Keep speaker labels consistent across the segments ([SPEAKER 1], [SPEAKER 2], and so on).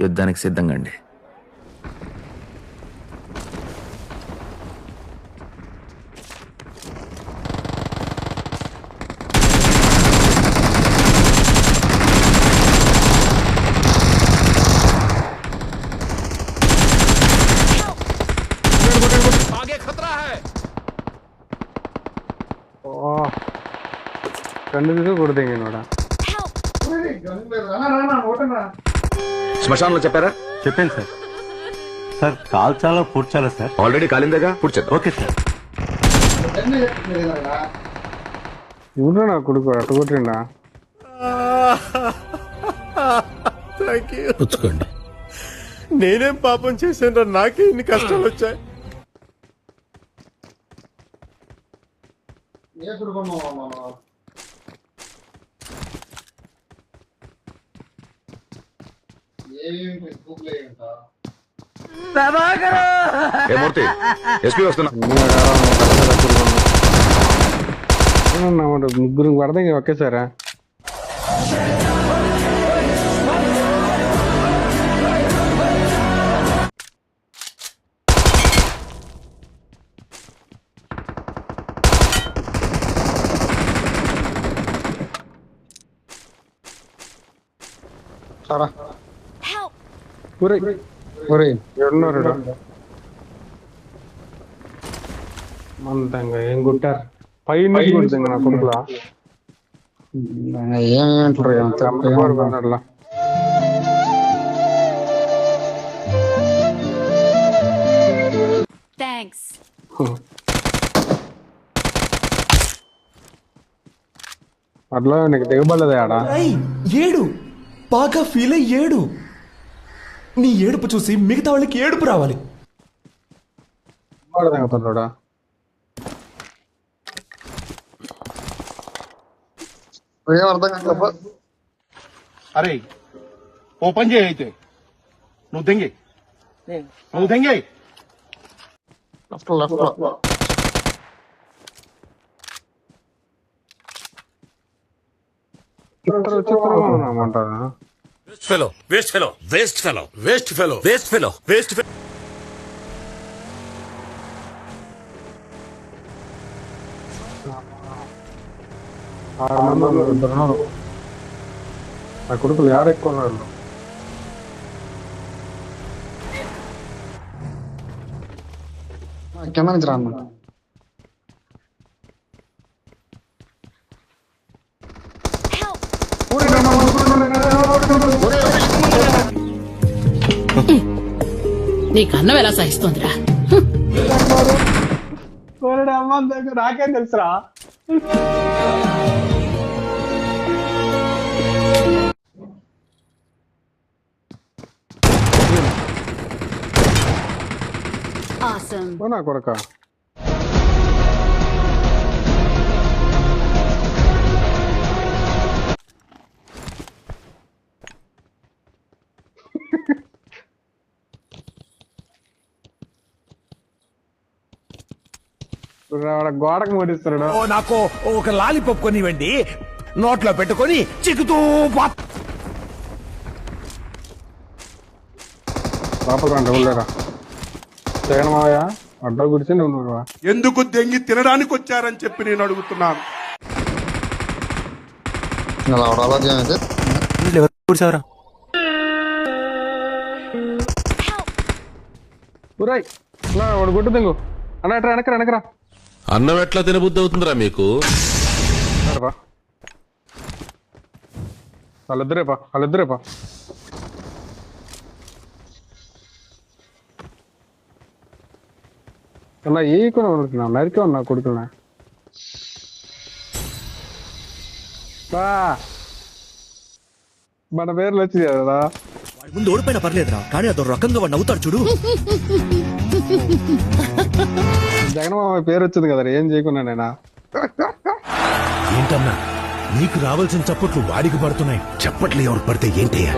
[SPEAKER 1] యుద్ధానికి సిద్ధంగా అండి
[SPEAKER 2] ఓ రెండు దిశ కొడుతుంది నోడ
[SPEAKER 3] శ్మశానంలో చెప్పారా?
[SPEAKER 4] చెప్పాను సార్. సార్ కాల్చాలా పూడ్చాలా సార్?
[SPEAKER 3] ఆల్రెడీ కాలిందేగా? పుడిచేద్దాం.
[SPEAKER 4] Okay sir.
[SPEAKER 2] ఎవరు నా కొడుకు అట్టు కొట్టిండా
[SPEAKER 5] పుచ్చుకోండి. నేనేం పాపం చేశాను నాకే ఇన్ని కష్టాలు వచ్చాయి.
[SPEAKER 3] ఏ మూర్తి ఎస్పీ వస్తున్నా
[SPEAKER 2] ముగ్గురు పడతాయి ఒకేసారా ఒరే ఒరే ఎడున్నారు మంతంగా ఏం కొట్టారు పై నుంచి కొడుతుంది నా కొడుకులా చంపకూడదు అన్నట్లా
[SPEAKER 6] థ్యాంక్స్
[SPEAKER 2] అట్లా నీకు దిగబడలేదే ఆడ
[SPEAKER 7] ఏయ్, ఏడు బాగా ఫీల్ అయ్యి ఏడు నీ ఏడుపు చూసి మిగతా వాళ్ళకి ఏడుపు రావాలి.
[SPEAKER 2] దిగుతున్నాడా
[SPEAKER 5] అరే ఓ పని చేయి అయితే. నువ్వు దెంగే. నువ్వు దెంగే.
[SPEAKER 2] చిత్ర చిత్రం అన్నమాట
[SPEAKER 8] fellow waste fellow waste fellow waste fellow waste fellow waste fellow
[SPEAKER 2] ఆరు మంది ఉన్నారు, ఇద్దరు ఉన్నారు. నా కొడుకులు యాడ ఎక్కువ ఉన్నారు?
[SPEAKER 9] కింద నుంచి
[SPEAKER 10] నీకు అన్నం ఎలా సహిస్తోందిరా?
[SPEAKER 2] నాకేం తెలుసురా?
[SPEAKER 6] ఆసమ్
[SPEAKER 2] ఓ గోడకు ముడిస్తాడు
[SPEAKER 8] ఓ నాకు ఒక లాలీపాప్ కొనివ్వండి. నోట్లో పెట్టుకొని చిక్కుతూ
[SPEAKER 2] జగన్ మావయ్య అడ్డ గుడిచి నువ్వు
[SPEAKER 5] ఎందుకు దెంగి తినడానికి వచ్చారని చెప్పి నేను అడుగుతున్నాను.
[SPEAKER 2] నా వాడు గుడ్డు దింగు. అన్న ఎట్రా వెనకరా వెనకరా
[SPEAKER 8] అన్నం ఎట్లా తినబుద్ధి అవుతుందిరా మీకు?
[SPEAKER 2] వాళ్ళిద్దరేపా వాళ్ళిద్దరేపా. అలా ఏ కూడా ఉన్నా నరికే ఉన్నా కొడుకున్నా బా. మన పేర్లు వచ్చింది కదా
[SPEAKER 7] ముందు ఓడిపోయినా పర్లేదురా కానీ అదో రకంగా వాడు నవ్వుతాడు చూడు.
[SPEAKER 2] జగన్మామ పేరు వచ్చింది కదా ఏం చేయకున్నా నేనా?
[SPEAKER 8] ఏంటన్నా? నీకు రావాల్సిన చప్పట్లు వాడికి పడుతున్నాయి. చప్పట్లు ఎవరు పడితే ఏంటయ్యా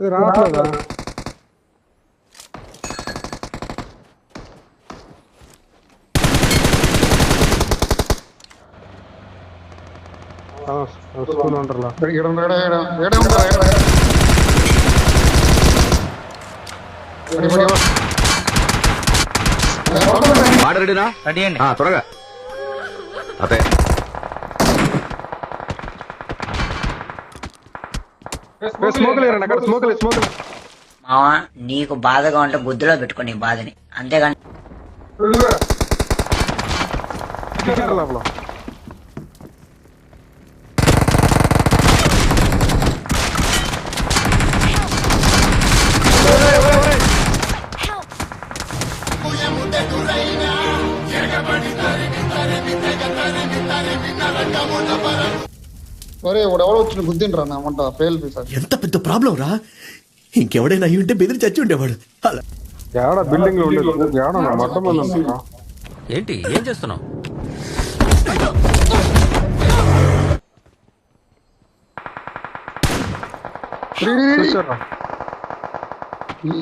[SPEAKER 2] రావట్లేదా?
[SPEAKER 3] మాట రెడీనా?
[SPEAKER 1] రెడీ అండి.
[SPEAKER 3] ఆ, త్వరగా. అతే
[SPEAKER 2] స్మోక్ లేరండి అక్కడ స్మోక్ లేదు స్మోక్
[SPEAKER 1] మావా నీకు బాధగా ఉంటే బుద్ధిలో పెట్టుకో నీ బాధని. అంతేగాని
[SPEAKER 2] లోపల
[SPEAKER 9] ఒరే ఎవడెవడో వచ్చి గుద్దిండ్రా నా మంట ఫెయిల్
[SPEAKER 7] ఎంత పెద్ద ప్రాబ్లం రా? ఇంకెవడైనా అయ్యి ఉంటే బెదిరి చచ్చి ఉండేవాడు. అలా.
[SPEAKER 2] ఏడ బిల్డింగ్లో ఉండేది? ఏడ మొత్తం మంది ఉంటారా
[SPEAKER 8] ఏంటి? ఏం చేస్తున్నావు?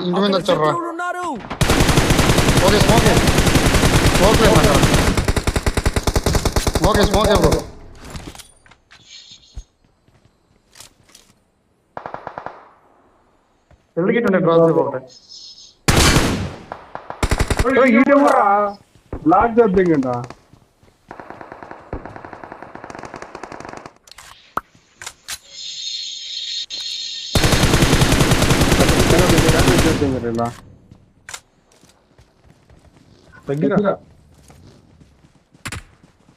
[SPEAKER 9] ఇంటి మీద వచ్చారా ఓకే స్మోక్ స్మోక్ లేదు സ്മോക്ക് സ്മോക്ക് ബ്രോ എവിടേക്കിട്ടുണ്ട് ഡ്രോസ് പോട്ടെ. ഓ ഈ
[SPEAKER 2] ഡോറാ ബ്ലാക്ക് ജബ്ബിംഗ് ഉണ്ടാ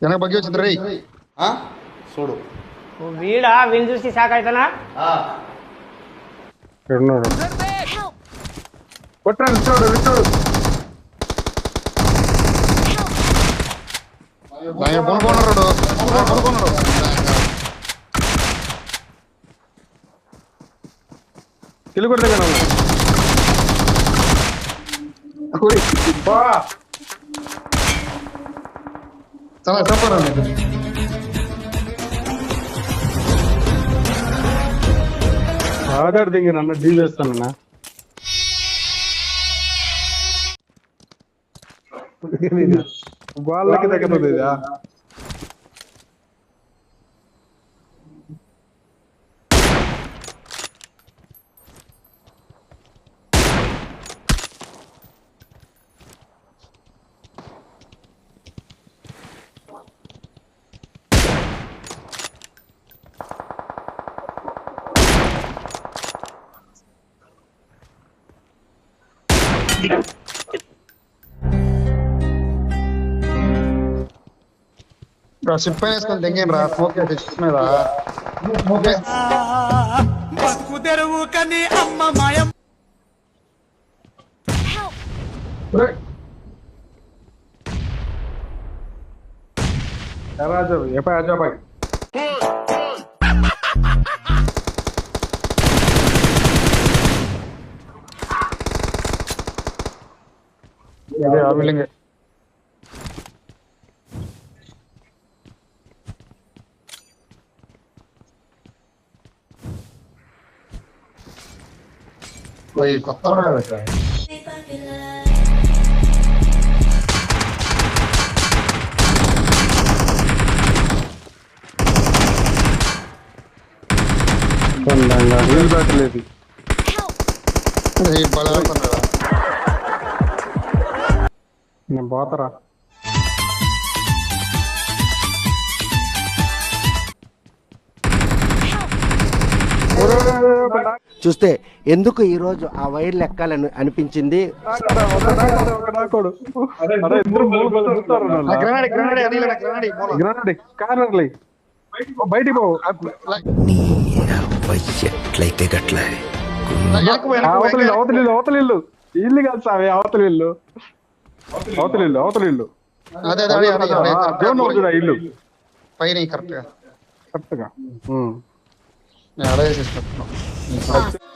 [SPEAKER 2] తగ్గిరా
[SPEAKER 9] వెనక బగ్గి వచ్చింది రే చూడు.
[SPEAKER 1] వీడా వీళ్ళు చూసి శాఖ అవుతానా
[SPEAKER 2] ఉన్నాడు కొట్టాడు ఇచ్చాడు ఇచ్చాడు
[SPEAKER 9] దాని కొనుక్కున్నాడు కొనుక్కున్నాడు
[SPEAKER 2] కిలు Давай, топором это.
[SPEAKER 9] ஆடாடுதீங்க நம்ம டீலர்ஸ் தானே வாழ்க்கை தக்கப்படுதா చాలా చెప్పారండి
[SPEAKER 2] ఆధార్ దిగి నన్ను డీల్ చేస్తానన్నా వాళ్ళకి తగ్గుతుంది ఇదా
[SPEAKER 9] షిప్ పైన వేసుకొని తెంగేం రా స్మోక్ చేసి షిప్ మీద స్మోక్
[SPEAKER 2] రాజు இது அவளுங்க.
[SPEAKER 9] போய் கொத்தவரை வைக்கிறேன் சொன்னாங்க
[SPEAKER 2] பேட்டில் இருக்கு
[SPEAKER 9] பல பண்ணலாம்
[SPEAKER 2] నేను పోతారా?
[SPEAKER 5] చూస్తే ఎందుకు ఈ రోజు ఆ వైర్లు ఎక్కాలని అనిపించింది?
[SPEAKER 2] బయటికి పోవు
[SPEAKER 8] ఎట్లయితే గట్ల
[SPEAKER 2] అవతల ఇల్లు అవతల ఇల్లు అవతల ఇల్లు ఇల్లు కాదు సామి అవతల ఇల్లు అవతల ఇల్లు. అవతల ఇల్లు
[SPEAKER 9] అదే అదే అదే అదే అదే.
[SPEAKER 2] జోన్ అవుతుంది ఇల్లు.
[SPEAKER 9] పైన
[SPEAKER 2] కరెక్ట్గా కరెక్ట్గా ఉమ్.
[SPEAKER 9] నేను అడే చేసేసుకుంటున్నాను